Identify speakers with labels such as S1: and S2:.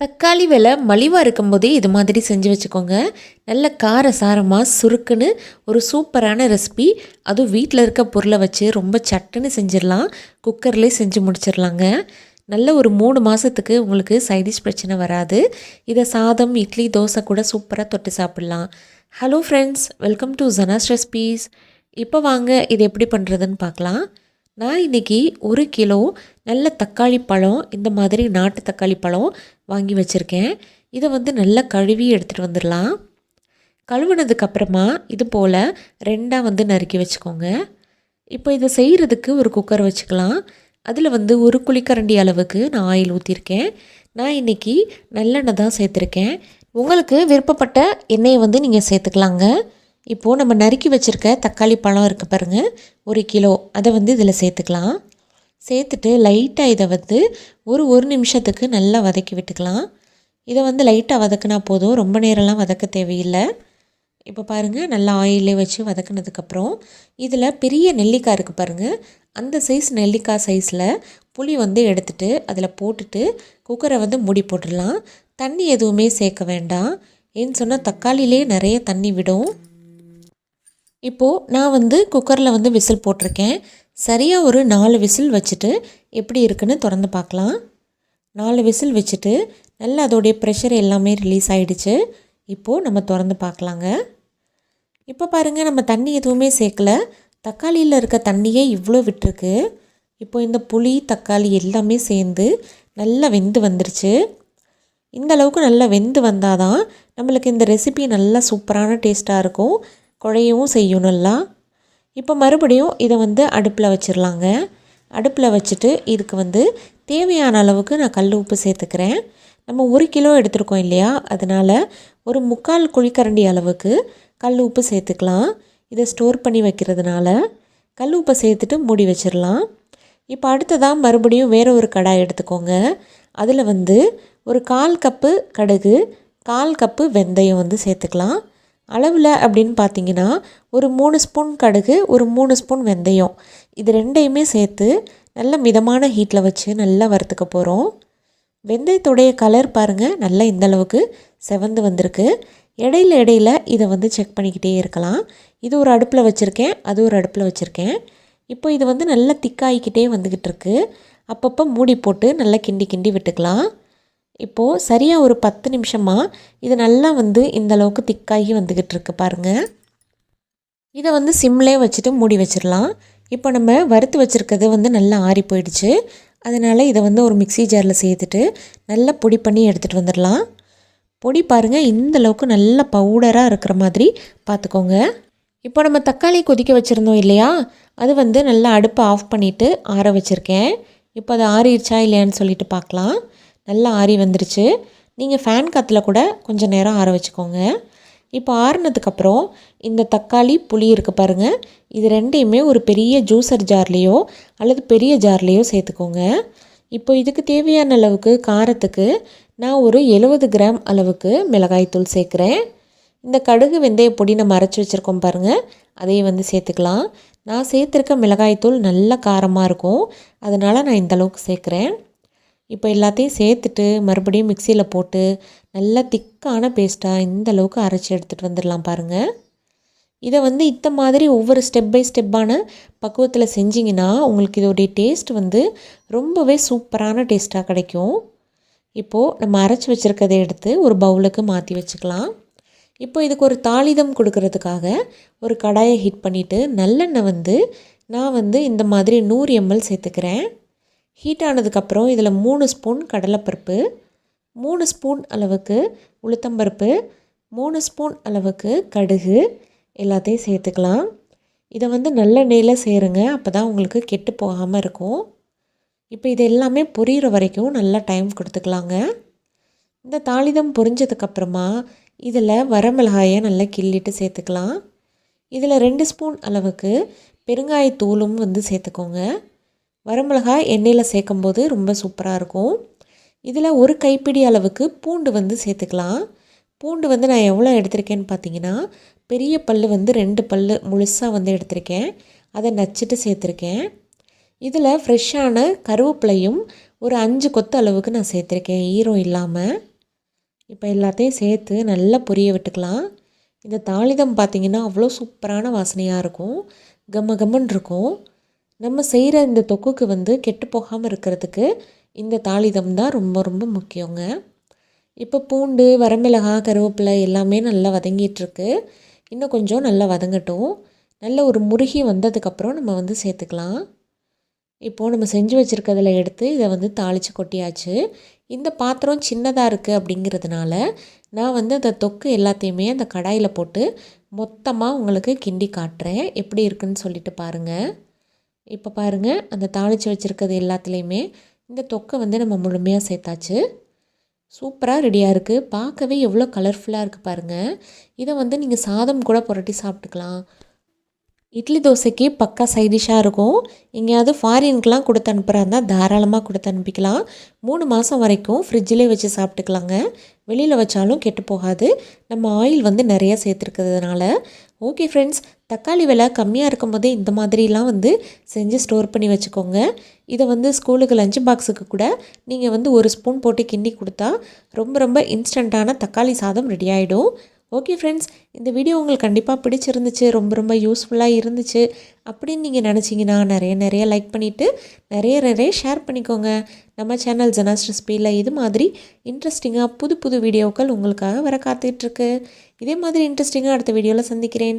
S1: தக்காளி விலை மலிவாக இருக்கும்போதே இது மாதிரி செஞ்சு வச்சுக்கோங்க. நல்ல கார சாரமாக சுருக்குன்னு ஒரு சூப்பரான ரெசிபி. அதுவும் வீட்டில் இருக்க பொருளை வச்சு ரொம்ப சட்டுன்னு செஞ்சிடலாம். குக்கர்லேயே செஞ்சு முடிச்சிடலாங்க. நல்ல ஒரு மூணு மாதத்துக்கு உங்களுக்கு சைடிஷ் பிரச்சனை வராது. இதை சாதம் இட்லி தோசை கூட சூப்பராக தொட்டு சாப்பிட்லாம். Hello friends welcome to Janas recipes இப்போ வாங்க இது எப்படி பண்ணுறதுன்னு பார்க்கலாம். நான் இன்றைக்கி ஒரு கிலோ நல்ல தக்காளி பழம் இந்த மாதிரி நாட்டு தக்காளி பழம் வாங்கி வச்சுருக்கேன். இதை வந்து நல்லா கழுவி எடுத்துகிட்டு வந்துடலாம். கழுவுனதுக்கப்புறமா இது போல் ரெண்டாக வந்து நறுக்கி வச்சுக்கோங்க. இப்போ இதை செய்கிறதுக்கு ஒரு குக்கர் வச்சுக்கலாம். அதில் வந்து ஒரு குழிக்கரண்டி அளவுக்கு நான் ஆயில் ஊற்றிருக்கேன் நான் இன்றைக்கி நல்லெண்ணெய் தான் சேர்த்துருக்கேன். உங்களுக்கு விருப்பப்பட்ட எண்ணெயை வந்து நீங்கள் சேர்த்துக்கலாங்க. இப்போது நம்ம நறுக்கி வச்சுருக்க தக்காளி பழம் இருக்குது பாருங்கள் ஒரு கிலோ. அதை வந்து இதில் சேர்த்துக்கலாம். சேர்த்துட்டு லைட்டாக இதை வந்து ஒரு ஒரு நிமிஷத்துக்கு நல்லா வதக்கி விட்டுக்கலாம். இதை வந்து லைட்டாக வதக்குனா போதும். ரொம்ப நேரம்லாம் வதக்க தேவையில்லை. இப்போ பாருங்கள் நல்லா ஆயிலே வச்சு வதக்குனதுக்கப்புறம் இதில் பெரிய நெல்லிக்காய் இருக்குது பாருங்கள் அந்த சைஸ் நெல்லிக்காய் சைஸில் புளி வந்து எடுத்துட்டு அதில் போட்டுட்டு குக்கரை வந்து மூடி போட்டுடலாம். தண்ணி எதுவுமே சேர்க்க வேண்டாம். ஏன்னு சொன்னால் தக்காளிலே நிறைய தண்ணி விடும். இப்போது நான் வந்து குக்கரில் வந்து விசில் போட்டிருக்கேன். சரியாக ஒரு நாலு விசில் வச்சுட்டு எப்படி இருக்குன்னு திறந்து பார்க்கலாம். நாலு விசில் வச்சுட்டு நல்லா அதோடைய ப்ரெஷர் எல்லாமே ரிலீஸ் ஆகிடுச்சு இப்போது நம்ம திறந்து பார்க்கலாங்க. இப்போ பாருங்கள் நம்ம தண்ணி எதுவுமே சேர்க்கல. தக்காளியில் இருக்க தண்ணியே இவ்வளோ விட்டுருக்கு. இப்போ இந்த புளி தக்காளி எல்லாமே சேர்ந்து நல்லா வெந்து வந்துருச்சு. இந்த அளவுக்கு நல்லா வெந்து வந்தால் தான் நம்மளுக்கு இந்த ரெசிபி நல்லா சூப்பரான டேஸ்ட்டாக இருக்கும். குழையவும் செய்யும் நல்லா. இப்போ மறுபடியும் இதை வந்து அடுப்பில் வச்சிடலாங்க அடுப்பில் வச்சுட்டு இதுக்கு வந்து தேவையான அளவுக்கு நான் கல் உப்பு சேர்த்துக்கிறேன். நம்ம ஒரு கிலோ எடுத்திருக்கோம் இல்லையா? அதனால் ஒரு முக்கால் குழிக்கரண்டி அளவுக்கு கல் உப்பு சேர்த்துக்கலாம். இதை ஸ்டோர் பண்ணி வைக்கிறதுனால கல் உப்பை சேர்த்துட்டு மூடி வச்சிடலாம் இப்போ அடுத்ததாக மறுபடியும் வேறு ஒரு கடாய் எடுத்துக்கோங்க. அதில் வந்து ஒரு கால் கப்பு கடுகு கால் கப்பு வெந்தயம் வந்து சேர்த்துக்கலாம். அளவில் அப்படின்னு பார்த்தீங்கன்னா ஒரு மூணு ஸ்பூன் கடுகு ஒரு மூணு ஸ்பூன் வெந்தயம். இது ரெண்டையுமே சேர்த்து நல்ல மிதமான ஹீட்டில் வச்சு நல்லா வறுத்துக்க போகிறோம் வெந்தயத்துடைய கலர் பாருங்கள் நல்லா இந்தளவுக்கு செவந்து வந்திருக்கு. இடையில இடையில இதை வந்து செக் பண்ணிக்கிட்டே இருக்கலாம். இது ஒரு அடுப்பில் வச்சுருக்கேன் அது ஒரு அடுப்பில் வச்சுருக்கேன். இப்போ இது வந்து நல்லா திக்காயிக்கிட்டே வந்துக்கிட்டு இருக்கு. அப்பப்போ மூடி போட்டு நல்லா கிண்டி கிண்டி விட்டுக்கலாம். இப்போது சரியாக ஒரு பத்து நிமிஷமாக இது நல்லா வந்து இந்த அளவுக்கு திக்காகி வந்துக்கிட்டு இருக்கு பாருங்கள் இதை வந்து சிம்லேயே வச்சுட்டு மூடி வச்சிடலாம். இப்போ நம்ம வறுத்து வச்சுருக்கிறது வந்து நல்லா ஆறி போயிடுச்சு. அதனால் இதை வந்து ஒரு மிக்சி ஜாரில் சேர்த்துட்டு நல்லா பொடி பண்ணி எடுத்துகிட்டு வந்துடலாம். பொடி பாருங்கள் இந்த அளவுக்கு நல்ல பவுடராக இருக்கிற மாதிரி பார்த்துக்கோங்க. இப்போ நம்ம தக்காளி கொதிக்க வச்சுருந்தோம் இல்லையா? அது வந்து நல்லா அடுப்பை ஆஃப் பண்ணிவிட்டு ஆற வச்சுருக்கேன். இப்போ அது ஆறிடுச்சா இல்லையான்னு சொல்லிட்டு பார்க்கலாம். நல்லா ஆறி வந்துருச்சு. நீங்கள் ஃபேன் காற்றுல கூட கொஞ்சம் நேரம் ஆற வச்சுக்கோங்க. இப்போ ஆறுனதுக்கப்புறம் இந்த தக்காளி புளி இருக்குது பாருங்கள் இது ரெண்டையுமே ஒரு பெரிய ஜூஸர் ஜார்லேயோ அல்லது பெரிய ஜார்லேயோ சேர்த்துக்கோங்க. இப்போ இதுக்கு தேவையான அளவுக்கு காரத்துக்கு நான் ஒரு எழுபது கிராம் அளவுக்கு மிளகாய்த்தூள் சேர்க்குறேன். இந்த கடுகு வெந்தய பொடி நம்ம அரைச்சி வச்சுருக்கோம் பாருங்கள் அதையும் வந்து சேர்த்துக்கலாம். நான் சேர்த்துருக்க மிளகாய்த்தூள் நல்ல காரமாக இருக்கும். அதனால் நான் இந்தளவுக்கு சேர்க்குறேன். இப்போ எல்லாத்தையும் சேர்த்துட்டு மறுபடியும் மிக்சியில் போட்டு நல்லா திக்கான பேஸ்ட்டாக இந்த அளவுக்கு அரைச்சி எடுத்துகிட்டு வந்துடலாம் பாருங்கள் இதை வந்து இந்த மாதிரி ஒவ்வொரு ஸ்டெப் பை ஸ்டெப்பான பக்குவத்தில் செஞ்சிங்கன்னா உங்களுக்கு இதோடைய டேஸ்ட் வந்து ரொம்பவே சூப்பரான டேஸ்ட்டாக கிடைக்கும். இப்போது நம்ம அரைச்சி வச்சுருக்கதை எடுத்து ஒரு பவுலுக்கு மாற்றி வச்சுக்கலாம். இப்போ இதுக்கு ஒரு தாளிதம் கொடுக்கறதுக்காக ஒரு கடாயை ஹீட் பண்ணிவிட்டு நல்லெண்ணெய் வந்து நான் வந்து இந்த மாதிரி நூறு எம்எல் சேர்த்துக்கிறேன். ஹீட் ஆனதுக்கப்புறம் இதில் மூணு ஸ்பூன் கடலைப்பருப்பு மூணு ஸ்பூன் அளவுக்கு உளுத்தம்பருப்பு மூணு ஸ்பூன் அளவுக்கு கடுகு எல்லாத்தையும் சேர்த்துக்கலாம். இதை வந்து நல்ல நெய்யில் சேருங்க அப்போ தான் உங்களுக்கு கெட்டு போகாமல் இருக்கும். இப்போ இது எல்லாமே பொரியிற வரைக்கும் நல்லா டைம் கொடுத்துக்கலாங்க. இந்த தாளிதம் பொரிஞ்சதுக்கப்புறமா இதில் வரமிளகாயை நல்லா கிள்ளிட்டு சேர்த்துக்கலாம். இதில் ரெண்டு ஸ்பூன் அளவுக்கு பெருங்காயத்தூளும் வந்து சேர்த்துக்கோங்க. வரமிளகாய் எண்ணெயில் சேர்க்கும்போது ரொம்ப சூப்பராக இருக்கும். இதில் ஒரு கைப்பிடி அளவுக்கு பூண்டு வந்து சேர்த்துக்கலாம். பூண்டு வந்து நான் எவ்வளோ எடுத்திருக்கேன்னு பார்த்தீங்கன்னா பெரிய பல் வந்து ரெண்டு பல் முழுசாக வந்து எடுத்திருக்கேன். அதை நச்சுட்டு சேர்த்துருக்கேன். இதில் ஃப்ரெஷ்ஷான கருவேப்பிலையும் ஒரு அஞ்சு கொத்து அளவுக்கு நான் சேர்த்துருக்கேன் ஈரம் இல்லாமல் இப்போ எல்லாத்தையும் சேர்த்து நல்லா பொரிய விட்டுக்கலாம். இந்த தாளிதம் பார்த்திங்கன்னா அவ்வளோ சூப்பரான வாசனையாக இருக்கும். கம்ம கம்மன் இருக்கும். நம்ம செய்கிற இந்த தொக்குக்கு வந்து கெட்டு போகாமல் இருக்கிறதுக்கு இந்த தாளிதம் தான் ரொம்ப ரொம்ப முக்கியங்க. இப்போ பூண்டு வரமிளகாய் கருவேப்பிலை எல்லாமே நல்லா வதங்கிட்டுருக்கு. இன்னும் கொஞ்சம் நல்லா வதங்கட்டும். நல்ல ஒரு முருகி வந்ததுக்கப்புறம் நம்ம வந்து சேர்த்துக்கலாம். இப்போது நம்ம செஞ்சு வச்சுருக்கிறதுல எடுத்து இதை வந்து தாளித்து கொட்டியாச்சு. இந்த பாத்திரம் சின்னதாக இருக்குது அப்படிங்கிறதுனால நான் வந்து அந்த தொக்கு எல்லாத்தையுமே அந்த கடாயில் போட்டு மொத்தமாக உங்களுக்கு கிண்டி காட்டுறேன். எப்படி இருக்குன்னு சொல்லிட்டு பாருங்கள் இப்போ பாருங்கள் அந்த தாளித்து வச்சுருக்கிறது எல்லாத்துலேயுமே இந்த தொக்கை வந்து நம்ம முழுமையாக சேர்த்தாச்சு. சூப்பராக ரெடியாக இருக்குது பார்க்கவே எவ்வளோ கலர்ஃபுல்லாக இருக்குது பாருங்கள் இதை வந்து நீங்கள் சாதம் கூட புரட்டி சாப்பிட்டுக்கலாம். இட்லி தோசைக்கு பக்கா சைடிஷாக இருக்கும். எங்கேயாவது ஃபாரின்க்கெலாம் கொடுத்து அனுப்புகிறாருந்தா தாராளமாக கொடுத்து அனுப்பிக்கலாம். மூணு மாதம் வரைக்கும் ஃப்ரிட்ஜிலே வச்சு சாப்பிட்டுக்கலாங்க. வெளியில் வச்சாலும் கெட்டு போகாது. நம்ம ஆயில் வந்து நிறையா சேர்த்துருக்கிறதுனால. ஓகே ஃப்ரெண்ட்ஸ் தக்காளி விலை கம்மியாக இருக்கும் போதே இந்த மாதிரிலாம் வந்து செஞ்சு ஸ்டோர் பண்ணி வச்சுக்கோங்க. இதை வந்து ஸ்கூலுக்கு லஞ்ச் பாக்ஸுக்கு கூட நீங்கள் வந்து ஒரு ஸ்பூன் போட்டு கிண்டி கொடுத்தா ரொம்ப ரொம்ப இன்ஸ்டண்ட்டான தக்காளி சாதம் ரெடி ஆகிடும் ஓகே ஃப்ரெண்ட்ஸ் இந்த வீடியோ உங்களுக்கு கண்டிப்பாக பிடிச்சிருந்துச்சு ரொம்ப ரொம்ப யூஸ்ஃபுல்லாக இருந்துச்சு அப்படின்னு நீங்கள் நினச்சிங்கன்னா நிறைய நிறைய லைக் பண்ணிவிட்டு நிறைய நிறைய ஷேர் பண்ணிக்கோங்க. நம்ம சேனல் ஜனாஸ் ரெசிபியில் இது மாதிரி இன்ட்ரெஸ்டிங்காக புது புது வீடியோக்கள் உங்களுக்காக வர காத்துட்ருக்கு இதே மாதிரி இன்ட்ரெஸ்டிங்காக அடுத்த வீடியோவில் சந்திக்கிறேன்.